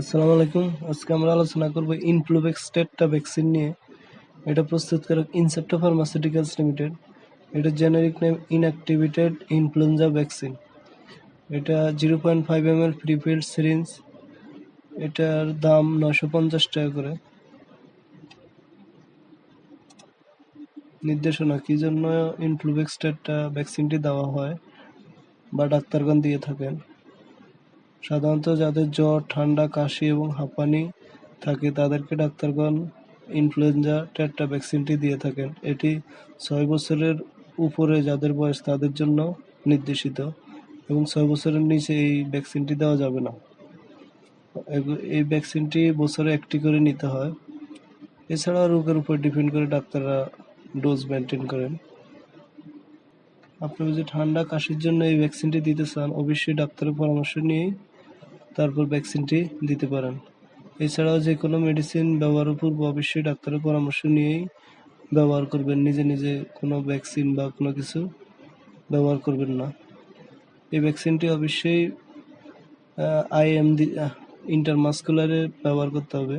আসসালামু আলাইকুম। আজকে আমরা আলোচনা করব ইনফ্লুভেক্স টেট্টা ভ্যাকসিন নিয়ে। এটা প্রস্তুত প্রস্তুতকারক ইনসেপ্টা ফার্মাসিউটিক্যালস লিমিটেড এটা generic name inactivated influenza vaccine এটা zero point five M L prefilled syringe এটার দাম নশো পঞ্চাশ টাকা করে। নির্দেশনা, কী জন্য ইনফ্লুভেক্স টেট্টা ভ্যাকসিনটি দেওয়া হয় বা ডাক্তারগণ দিয়ে থাকেন? সাধারণত যাদের জ্বর, ঠান্ডা, কাশি এবং হাঁপানি থাকে, তাদেরকে ডাক্তারগণ ইনফ্লুয়েঞ্জা টেট্টা ভ্যাকসিনটি দিয়ে থাকেন। এটি ছয় বছরের উপরে যাদের বয়স তাদের জন্য নির্দেশিত এবং ছয় বছরের নিচে এই ভ্যাকসিনটি দেওয়া যাবে না। এই ভ্যাকসিনটি বছরে একটি করে নিতে হয়। এছাড়াও রোগের উপর ডিপেন্ড করে ডাক্তাররা ডোজ মেনটেন করেন। আপনি যদি ঠান্ডা, কাশির জন্য এই ভ্যাকসিনটি দিতে চান, অবশ্যই ডাক্তারের পরামর্শ নিয়েই তারপর ভ্যাকসিনটি দিতে পারেন। এছাড়াও যে কোনো মেডিসিন ব্যবহারের পূর্ব অবশ্যই ডাক্তারের পরামর্শ নিয়েই ব্যবহার করবেন। নিজে নিজে কোনো ভ্যাকসিন বা কোনো কিছু ব্যবহার করবেন না। এই ভ্যাকসিনটি অবশ্যই আইএমডি ইন্টারমাস্কুলারে ব্যবহার করতে হবে।